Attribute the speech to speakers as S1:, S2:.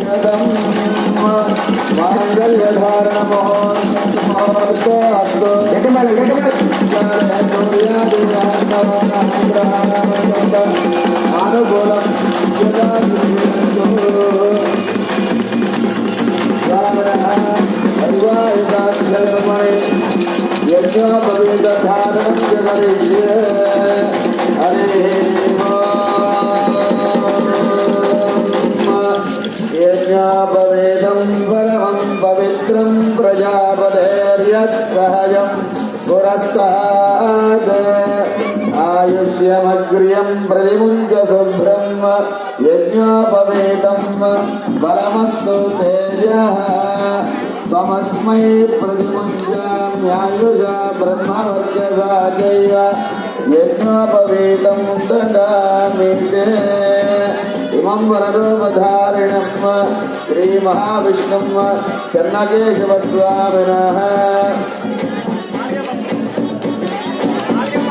S1: Yeah. यज्ञापवेदं परमं पवित्रं प्रजापतेर्यत्सहयं पुरस्तात् आयुष्यमग्र्यं प्रतिमुञ्च शुभ्रं यज्ञोपवेदं बलमस्तु तेजः त्वमस्मै प्रतिमुञ्चाम्यायुषा ब्रह्मवर्चसा चैव यज्ञोपवेदं ददामि ते इमं वररूपधारिणं श्रीमहाविष्णुं चन्नकेशवस्वामिनः